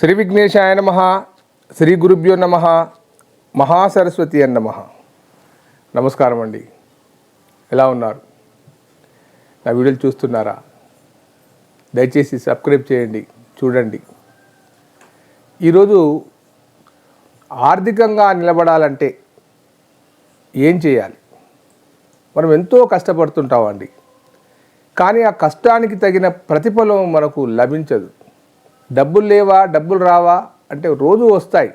శ్రీ విఘ్నేశాయ నమ శ్రీ గురుభ్యో నమ మహాసరస్వతి అన్న నమ. నమస్కారం అండి. ఎలా ఉన్నారు? నా వీడియోలు చూస్తున్నారా? దయచేసి సబ్స్క్రైబ్ చేయండి చూడండి. ఈరోజు ఆర్థికంగా నిలబడాలంటే ఏం చేయాలి? మనం ఎంతో కష్టపడుతుంటామండి. కానీ ఆ కష్టానికి తగిన ప్రతిఫలం మనకు లభించదు. డబ్బులు లేవా డబ్బులు రావా అంటే రోజు వస్తాయి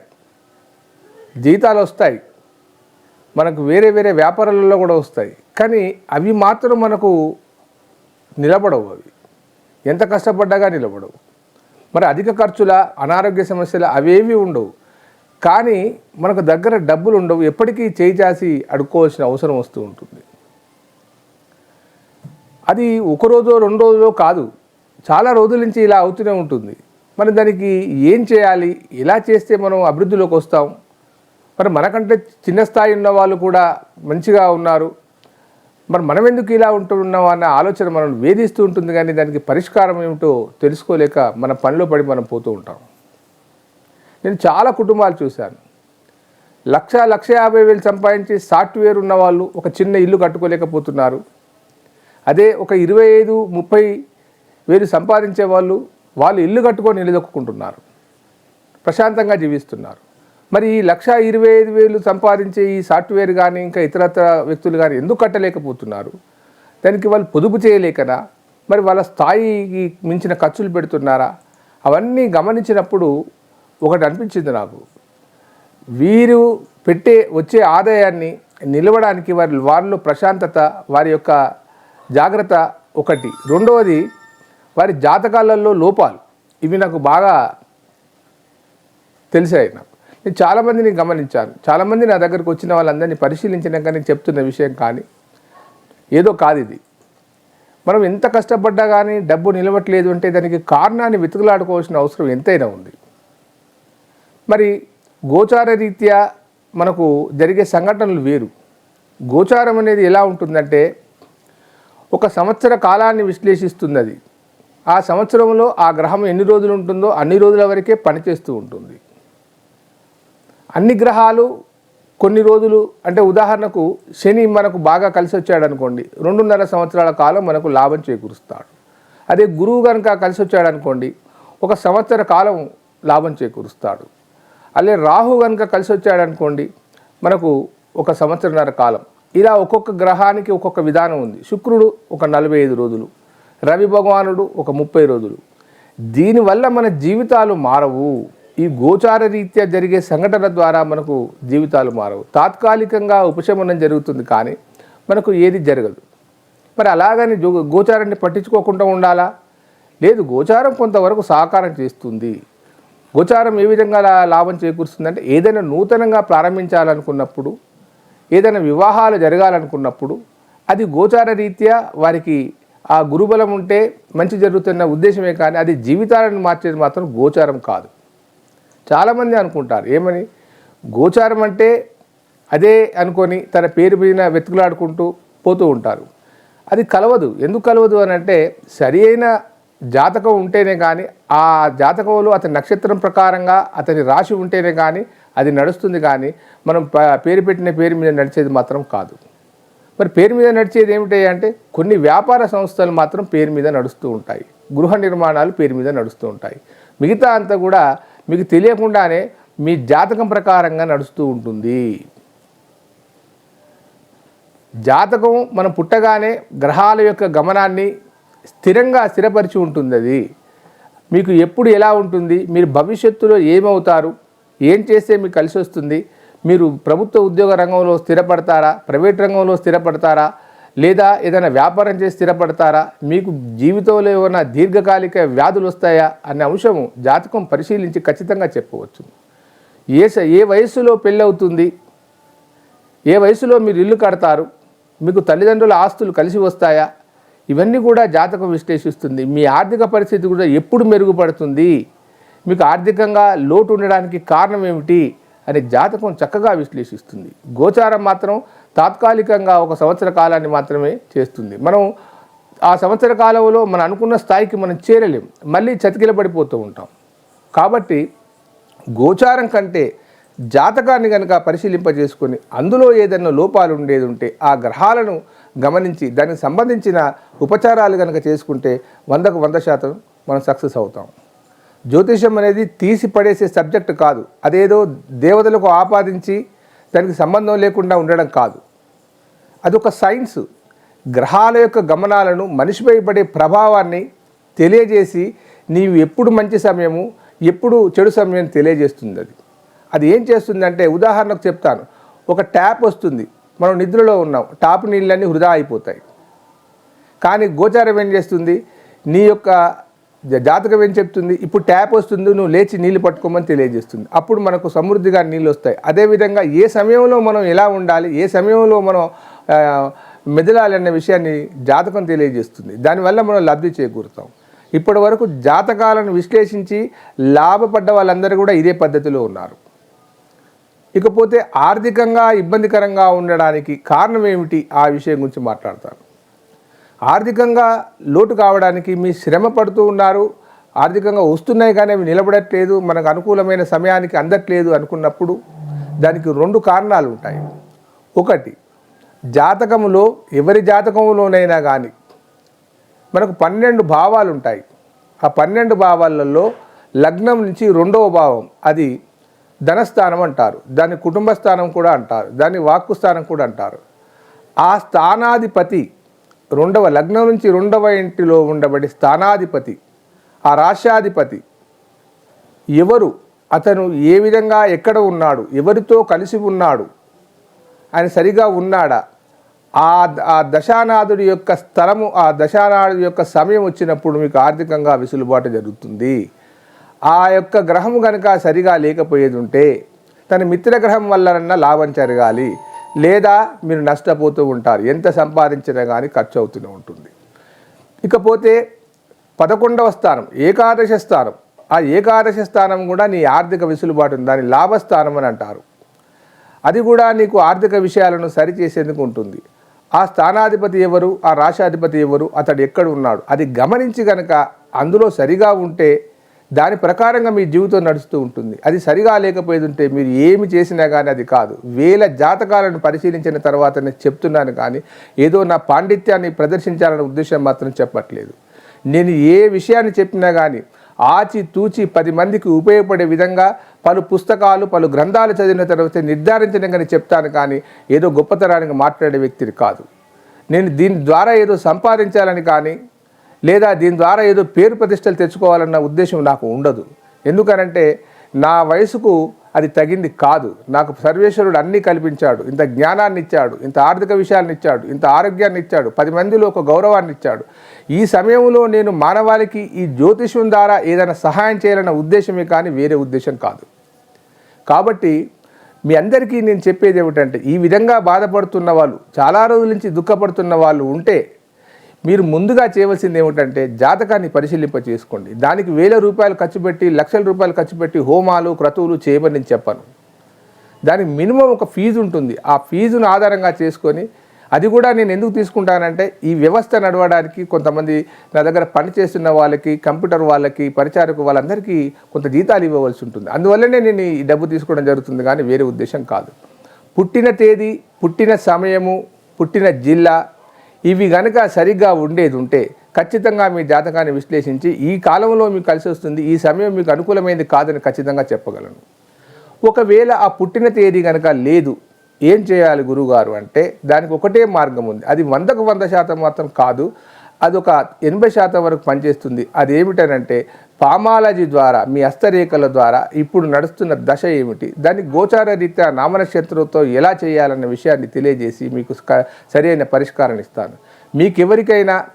జీతాలు వస్తాయి మనకు వేరే వేరే వ్యాపారాలలో కూడా వస్తాయి. కానీ అవి మాత్రం మనకు నిలబడవు అవి. ఎంత కష్టపడ్డాగా నిలబడవు. మరి అధిక ఖర్చుల అనారోగ్య సమస్యలు అవేవి ఉండవు. కానీ మనకు దగ్గర డబ్బులు ఉండవు. ఎప్పటికీ చేయిచాసి అడుక్కోవాల్సిన అవసరం వస్తూ ఉంటుంది. అది ఒక రోజు రెండు రోజులో కాదు. చాలా రోజుల నుంచి ఇలా అవుతూనే ఉంటుంది. మరి దానికి ఏం చేయాలి? ఎలా చేస్తే మనం అభివృద్ధిలోకి వస్తాం. మరి మనకంటే చిన్న స్థాయి ఉన్న వాళ్ళు కూడా మంచిగా ఉన్నారు. మరి మనం ఎందుకు ఇలా ఉంటున్నాం అన్న ఆలోచన మనం వేధిస్తూ ఉంటుంది కానీ దానికి పరిష్కారం ఏమిటో తెలుసుకోలేక మన పనిలో పడి మనం పోతూ ఉంటాం. నేను చాలా కుటుంబాలు చూశాను. లక్ష లక్ష యాభై వేలు సంపాదించి సాఫ్ట్వేర్ ఉన్నవాళ్ళు ఒక చిన్న ఇల్లు కట్టుకోలేకపోతున్నారు. అదే ఒక ఇరవై ఐదు ముప్పై వేలు సంపాదించే వాళ్ళు వాళ్ళు ఇల్లు కట్టుకొని నిలదొక్కుంటున్నారు ప్రశాంతంగా జీవిస్తున్నారు. మరి ఈ లక్ష ఇరవై ఐదు వేలు సంపాదించే ఈ సాఫ్ట్వేర్ కానీ ఇంకా ఇతరత్ర వ్యక్తులు కానీ ఎందుకు కట్టలేకపోతున్నారు? దానికి వాళ్ళు పొదుపు చేయలేకనా? మరి వాళ్ళ స్థాయికి మించిన ఖర్చులు పెడుతున్నారా? అవన్నీ గమనించినప్పుడు ఒకటి అనిపించింది నాకు. వీరు పెట్టే వచ్చే ఆదాయాన్ని నిలవడానికి వారి వారిలో ప్రశాంతత వారి యొక్క జాగ్రత్త ఒకటి. రెండవది వారి జాతకాలలో లోపాలు. ఇవి నాకు బాగా తెలిసాయి నాకు. నేను చాలామందిని గమనించాను. చాలామంది నా దగ్గరకు వచ్చిన వాళ్ళందరినీ పరిశీలించినాక నేను చెప్తున్న విషయం కానీ ఏదో కాదు ఇది. మనం ఎంత కష్టపడ్డా కానీ డబ్బు నిలవట్లేదు అంటే దానికి కారణాన్ని వెతుకులాడుకోవాల్సిన అవసరం ఎంతైనా ఉంది. మరి గోచార రీత్యా మనకు జరిగే సంఘటనలు వేరు. గోచారం అనేది ఎలా ఉంటుందంటే ఒక సంవత్సర కాలాన్ని విశ్లేషిస్తుంది అది ఆ సంవత్సరంలో ఆ గ్రహం ఎన్ని రోజులు ఉంటుందో అన్ని రోజుల వరకే పనిచేస్తూ ఉంటుంది. అన్ని గ్రహాలు కొన్ని రోజులు అంటే ఉదాహరణకు శని మనకు బాగా కలిసి వచ్చాడు అనుకోండి రెండున్నర సంవత్సరాల కాలం మనకు లాభం చేకూరుస్తాడు. అదే గురువు కనుక కలిసి వచ్చాడు అనుకోండి ఒక సంవత్సర కాలం లాభం చేకూరుస్తాడు. అదే రాహు కనుక కలిసి వచ్చాడు అనుకోండి మనకు ఒక సంవత్సరన్నర కాలం. ఇలా ఒక్కొక్క గ్రహానికి ఒక్కొక్క విధానం ఉంది. శుక్రుడు ఒక నలభై ఐదు రోజులు రవి భగవానుడు ఒక ముప్పై రోజులు. దీనివల్ల మన జీవితాలు మారవు. ఈ గోచార రీత్యా జరిగే సంఘటన ద్వారా మనకు జీవితాలు మారవు. తాత్కాలికంగా ఉపశమనం జరుగుతుంది కానీ మనకు ఏది జరగదు. మరి అలాగని గోచారాన్ని పట్టించుకోకుండా ఉండాలా? లేదు గోచారం కొంతవరకు సహకారం చేస్తుంది. గోచారం ఏ విధంగా లాభం చేకూరుస్తుందంటే ఏదైనా నూతనంగా ప్రారంభించాలనుకున్నప్పుడు ఏదైనా వివాహాలు జరగాలనుకున్నప్పుడు అది గోచార రీత్యా వారికి ఆ గురుబలం ఉంటే మంచి జరుగుతున్న ఉద్దేశమే కానీ అది జీవితాలను మార్చేది మాత్రం గోచారం కాదు. చాలామంది అనుకుంటారు ఏమని? గోచారం అంటే అదే అనుకొని తన పేరు మీద వెతుకులాడుకుంటూ పోతూ ఉంటారు. అది కలవదు. ఎందుకు కలవదు అని అంటే సరి అయిన జాతకం ఉంటేనే కానీ ఆ జాతకంలో అతని నక్షత్రం ప్రకారంగా అతని రాశి ఉంటేనే కానీ అది నడుస్తుంది కానీ మనం పేరు పెట్టిన పేరు మీద నడిచేది మాత్రం కాదు. మరి పేరు మీద నడిచేది ఏమిటయ్యా అంటే కొన్ని వ్యాపార సంస్థలు మాత్రం పేరు మీద నడుస్తూ ఉంటాయి. గృహ నిర్మాణాలు పేరు మీద నడుస్తూ ఉంటాయి. మిగతా అంతా కూడా మీకు తెలియకుండానే మీ జాతకం ప్రకారంగా నడుస్తూ ఉంటుంది. జాతకం మనం పుట్టగానే గ్రహాల యొక్క గమనాన్ని స్థిరంగా స్థిరపరిచి ఉంటుంది అది. మీకు ఎప్పుడు ఎలా ఉంటుంది? మీరు భవిష్యత్తులో ఏమవుతారు? ఏం చేస్తే మీకు కలిసి వస్తుంది? మీరు ప్రభుత్వ ఉద్యోగ రంగంలో స్థిరపడతారా? ప్రైవేట్ రంగంలో స్థిరపడతారా? లేదా ఏదైనా వ్యాపారం చేసి స్థిరపడతారా? మీకు జీవితంలో ఏమైనా దీర్ఘకాలిక వ్యాధులు వస్తాయా? అనే అంశము జాతకం పరిశీలించి ఖచ్చితంగా చెప్పవచ్చు. ఏ ఏ వయస్సులో పెళ్ళవుతుంది ఏ వయసులో మీరు ఇల్లు కడతారు? మీకు తల్లిదండ్రుల ఆస్తులు కలిసి వస్తాయా? ఇవన్నీ కూడా జాతకం విశ్లేషిస్తుంది. మీ ఆర్థిక పరిస్థితి కూడా ఎప్పుడు మెరుగుపడుతుంది? మీకు ఆర్థికంగా లోటు ఉండడానికి కారణం ఏమిటి? అనే జాతకం చక్కగా విశ్లేషిస్తుంది. గోచారం మాత్రం తాత్కాలికంగా ఒక సంవత్సర కాలాన్ని మాత్రమే చేస్తుంది. మనం ఆ సంవత్సర కాలంలో మనం అనుకున్న స్థాయికి మనం చేరలేం. మళ్ళీ చతికిల పడిపోతూ ఉంటాం. కాబట్టి గోచారం కంటే జాతకాన్ని కనుక పరిశీలింపజేసుకొని అందులో ఏదైనా లోపాలు ఉండేది ఉంటే ఆ గ్రహాలను గమనించి దానికి సంబంధించిన ఉపచారాలు కనుక చేసుకుంటే వందకు వంద శాతం మనం సక్సెస్ అవుతాం. జ్యోతిషం అనేది తీసి పడేసే సబ్జెక్ట్ కాదు. అదేదో దేవతలకు ఆపాదించి దానికి సంబంధం లేకుండా ఉండడం కాదు. అదొక సైన్స్. గ్రహాల యొక్క గమనాలను మనిషిపై పడే ప్రభావాన్ని తెలియజేసి నీవు ఎప్పుడు మంచి సమయము ఎప్పుడు చెడు సమయం తెలియజేస్తుంది అది. అది ఏం చేస్తుందంటే ఉదాహరణకు చెప్తాను. ఒక ట్యాప్ వస్తుంది. మనం నిద్రలో ఉన్నాం. టాప్ నీళ్ళన్నీ వృధా అయిపోతాయి. కానీ గోచారం ఏం చేస్తుంది? నీ యొక్క జాతకం ఏం చెప్తుంది? ఇప్పుడు ట్యాప్ వస్తుంది నువ్వు లేచి నీళ్ళు పట్టుకోమని తెలియజేస్తుంది. అప్పుడు మనకు సమృద్ధిగా నీళ్ళు వస్తాయి. అదేవిధంగా ఏ సమయంలో మనం ఎలా ఉండాలి ఏ సమయంలో మనం మెదలాలి అనే విషయాన్ని జాతకం తెలియజేస్తుంది. దానివల్ల మనం లబ్ధి చేకూరుతాం. ఇప్పటి వరకు జాతకాలను విశ్లేషించి లాభపడ్డ వాళ్ళందరూ కూడా ఇదే పద్ధతిలో ఉన్నారు. ఇకపోతే ఆర్థికంగా ఇబ్బందికరంగా ఉండడానికి కారణం ఏమిటి? ఆ విషయం గురించి మాట్లాడతాను. ఆర్థికంగా లోటు కావడానికి మీ శ్రమ పడుతూ ఉన్నారు. ఆర్థికంగా వస్తున్నాయి కానీ అవి నిలబడట్లేదు. మనకు అనుకూలమైన సమయానికి అందట్లేదు అనుకున్నప్పుడు దానికి రెండు కారణాలు ఉంటాయి. ఒకటి జాతకములో ఎవరి జాతకంలోనైనా కానీ మనకు పన్నెండు భావాలు ఉంటాయి. ఆ పన్నెండు భావాలలో లగ్నం నుంచి రెండవ భావం అది ధనస్థానం అంటారు. దాన్ని కుటుంబ స్థానం కూడా అంటారు. దాన్ని వాక్కు స్థానం కూడా అంటారు. ఆ స్థానాధిపతి రెండవ లగ్నం నుంచి రెండవ ఇంటిలో ఉండబడి స్థానాధిపతి ఆ రాష్ట్రాధిపతి ఎవరు? అతను ఏ విధంగా ఎక్కడ ఉన్నాడు? ఎవరితో కలిసి ఉన్నాడు? ఆయన సరిగా ఉన్నాడా? ఆ ఆ దశానాథుడి యొక్క స్థలము ఆ దశానాథుడి యొక్క సమయం వచ్చినప్పుడు మీకు ఆర్థికంగా వెసులుబాటు జరుగుతుంది. ఆ యొక్క గ్రహం కనుక సరిగా లేకపోయేది ఉంటే తన మిత్రగ్రహం వల్లనన్నా లాభం జరగాలి. లేదా మీరు నష్టపోతూ ఉంటారు. ఎంత సంపాదించినా కానీ ఖర్చు అవుతూనే ఉంటుంది. ఇకపోతే పదకొండవ స్థానం ఏకాదశ స్థానం. ఆ ఏకాదశ స్థానం కూడా నీ ఆర్థిక వెసులుబాటు దాని లాభస్థానం అని అంటారు. అది కూడా నీకు ఆర్థిక విషయాలను సరిచేసేందుకు ఉంటుంది. ఆ స్థానాధిపతి ఎవరు? ఆ రాశాధిపతి ఎవరు? అతడు ఎక్కడ ఉన్నాడు? అది గమనించి గనక అందులో సరిగా ఉంటే దాని ప్రకారంగా మీ జీవితం నడుస్తూ ఉంటుంది. అది సరిగా లేకపోయేది ఉంటే మీరు ఏమి చేసినా కానీ అది కాదు. వేల జాతకాలను పరిశీలించిన తర్వాత నేను చెప్తున్నాను కానీ ఏదో నా పాండిత్యాన్ని ప్రదర్శించాలనే ఉద్దేశం మాత్రం చెప్పట్లేదు. నేను ఏ విషయాన్ని చెప్పినా కానీ ఆచి తూచి పది మందికి ఉపయోగపడే విధంగా పలు పుస్తకాలు పలు గ్రంథాలు చదివిన తర్వాత నిర్ధారించడం కానీ చెప్తాను కానీ ఏదో గొప్పతనానికి మాట్లాడే వ్యక్తిని కాదు. నేను దీని ద్వారా ఏదో సంపాదించాలని కానీ లేదా దీని ద్వారా ఏదో పేరు ప్రతిష్టలు తెచ్చుకోవాలన్న ఉద్దేశం నాకు ఉండదు. ఎందుకనంటే నా వయసుకు అది తగింది కాదు. నాకు సర్వేశ్వరుడు అన్నీ కల్పించాడు. ఇంత జ్ఞానాన్ని ఇచ్చాడు. ఇంత ఆర్థిక విషయాలను ఇచ్చాడు. ఇంత ఆరోగ్యాన్ని ఇచ్చాడు. పది మందిలో ఒక గౌరవాన్ని ఇచ్చాడు. ఈ సమయంలో నేను మానవాళికి ఈ జ్యోతిష్యం ద్వారా ఏదైనా సహాయం చేయాలన్న ఉద్దేశమే కానీ వేరే ఉద్దేశం కాదు. కాబట్టి మీ అందరికీ నేను చెప్పేది ఏమిటంటే ఈ విధంగా బాధపడుతున్న వాళ్ళు చాలా రోజుల నుంచి దుఃఖపడుతున్న వాళ్ళు ఉంటే మీరు ముందుగా చేయవలసింది ఏమిటంటే జాతకాన్ని పరిశీలింప చేసుకోండి. దానికి వేల రూపాయలు ఖర్చు పెట్టి లక్షల రూపాయలు ఖర్చు పెట్టి హోమాలు క్రతువులు చేయమని నేను చెప్పను. దానికి మినిమం ఒక ఫీజు ఉంటుంది. ఆ ఫీజును ఆధారంగా చేసుకొని అది కూడా నేను ఎందుకు తీసుకుంటానంటే ఈ వ్యవస్థ నడవడానికి కొంతమంది నా దగ్గర పనిచేస్తున్న వాళ్ళకి కంప్యూటర్ వాళ్ళకి పరిచారకు వాళ్ళందరికీ కొంత జీతాలు ఇవ్వవలసి ఉంటుంది. అందువల్లనే నేను ఈ డబ్బు తీసుకోవడం జరుగుతుంది కానీ వేరే ఉద్దేశం కాదు. పుట్టిన తేదీ పుట్టిన సమయము పుట్టిన జిల్లా ఇవి గనక సరిగ్గా ఉండేది ఉంటే ఖచ్చితంగా మీ జాతకాన్ని విశ్లేషించి ఈ కాలంలో మీకు కలిసి వస్తుంది ఈ సమయం మీకు అనుకూలమైనది కాదని ఖచ్చితంగా చెప్పగలను. ఒకవేళ ఆ పుట్టిన తేదీ కనుక లేదు ఏం చేయాలి గురువుగారు అంటే దానికి ఒకటే మార్గం ఉంది. అది వందకు వంద శాతం మాత్రం కాదు అది ఒక ఎనభై శాతం వరకు పనిచేస్తుంది. అది ఏమిటనంటే పామాలజీ ద్వారా మీ హస్తరేఖల ద్వారా ఇప్పుడు నడుస్తున్న దశ ఏమిటి? దాన్ని గోచార రీత్యా నామనక్షత్రంతో ఎలా చేయాలన్న విషయాన్ని తెలియజేసి మీకు సరైన పరిష్కారం ఇస్తాను. మీకు ఎవరికైనా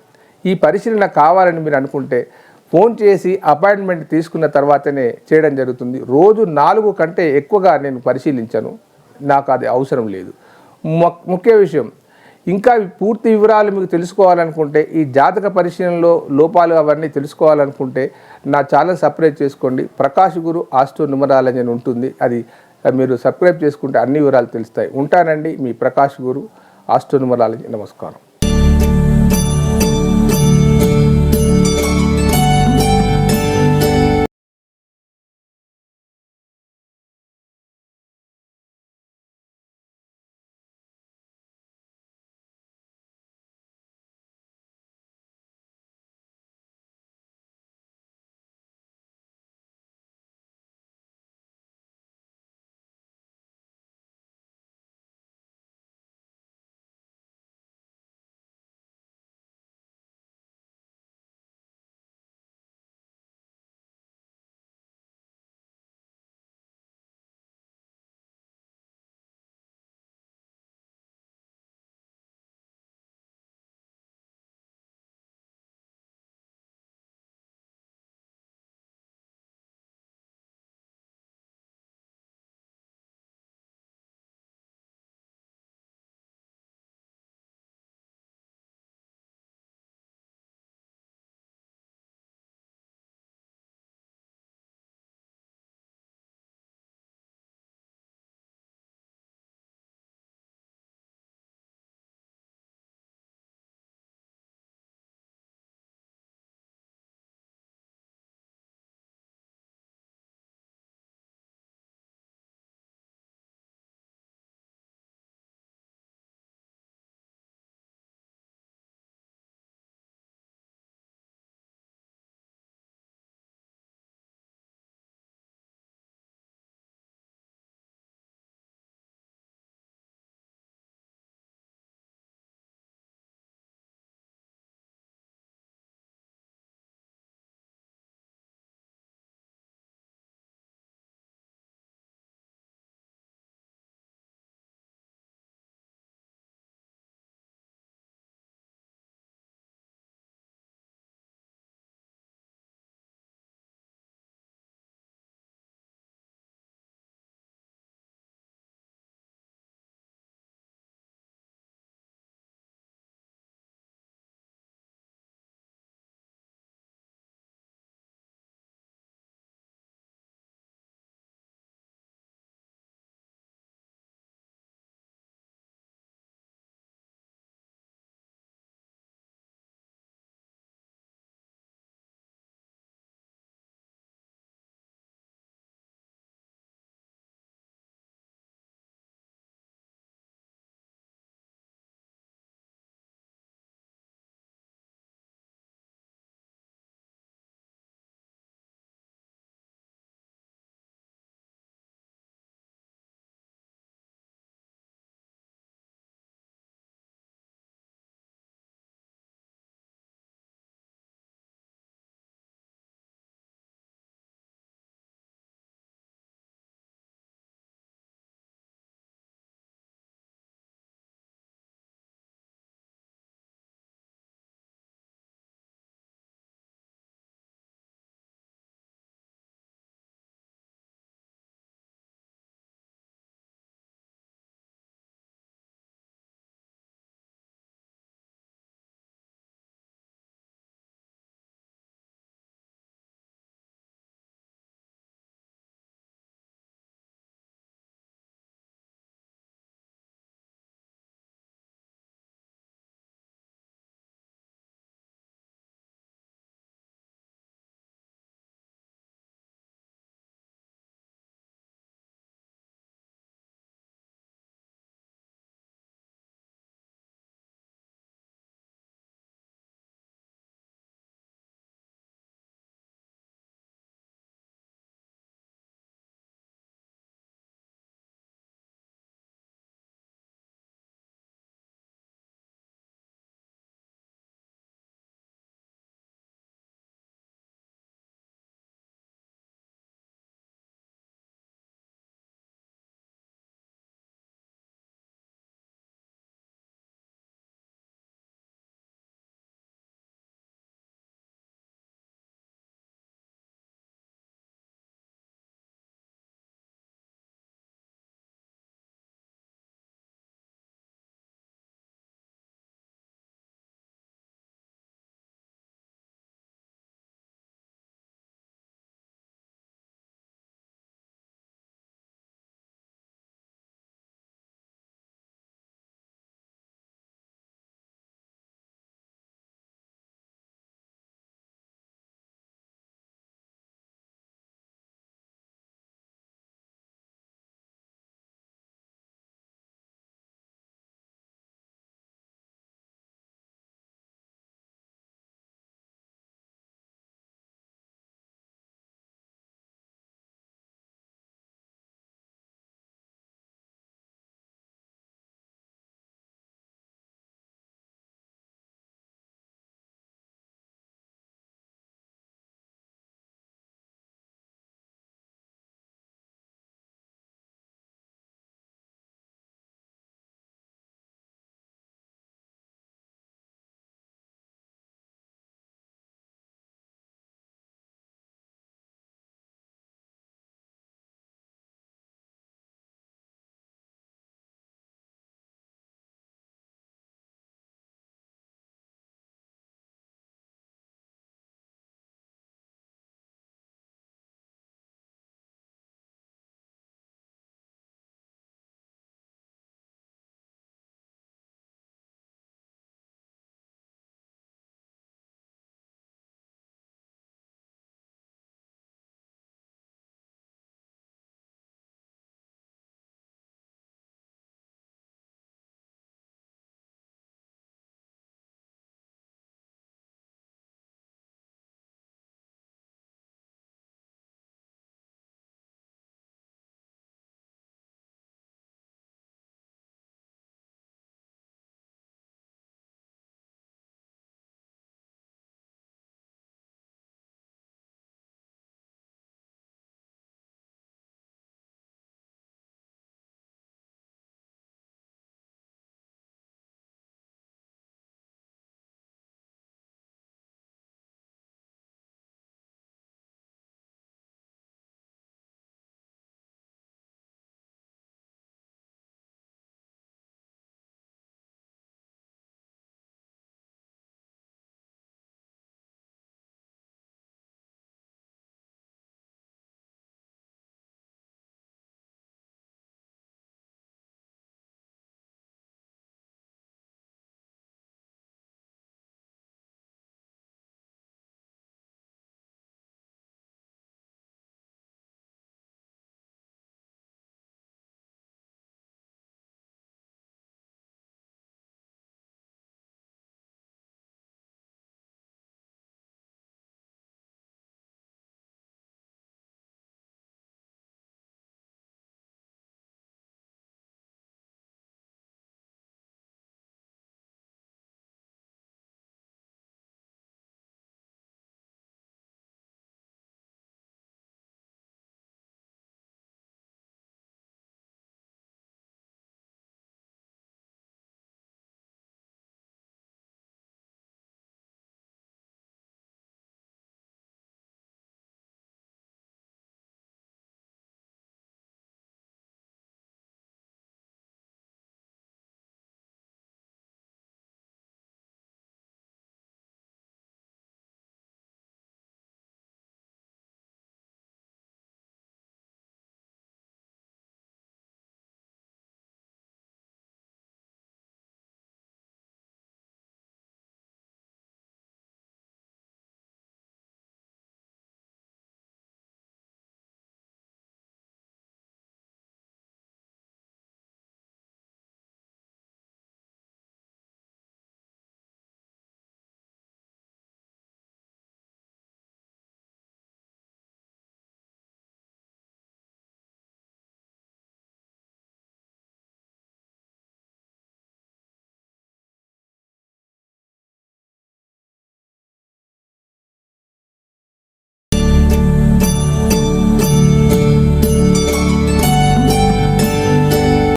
ఈ పరిశీలన కావాలని మీరు అనుకుంటే ఫోన్ చేసి అపాయింట్మెంట్ తీసుకున్న తర్వాతనే చేయడం జరుగుతుంది. రోజు నాలుగు కంటే ఎక్కువగా నేను పరిశీలించను. నాకు అది అవసరం లేదు. ముఖ్య విషయం ఇంకా పూర్తి వివరాలు మీకు తెలుసుకోవాలనుకుంటే ఈ జాతక పరిశీలనలో లోపాలు అవన్నీ తెలుసుకోవాలనుకుంటే నా ఛానల్ సబ్స్క్రైబ్ చేసుకోండి. ప్రకాష్ గురు ఆస్ట్రో న్యూమరాలజీ అని ఉంటుంది. అది మీరు సబ్స్క్రైబ్ చేసుకుంటే అన్ని వివరాలు తెలుస్తాయి. ఉంటానండి మీ ప్రకాష్ గురు ఆస్ట్రో న్యూమరాలజీ. నమస్కారం.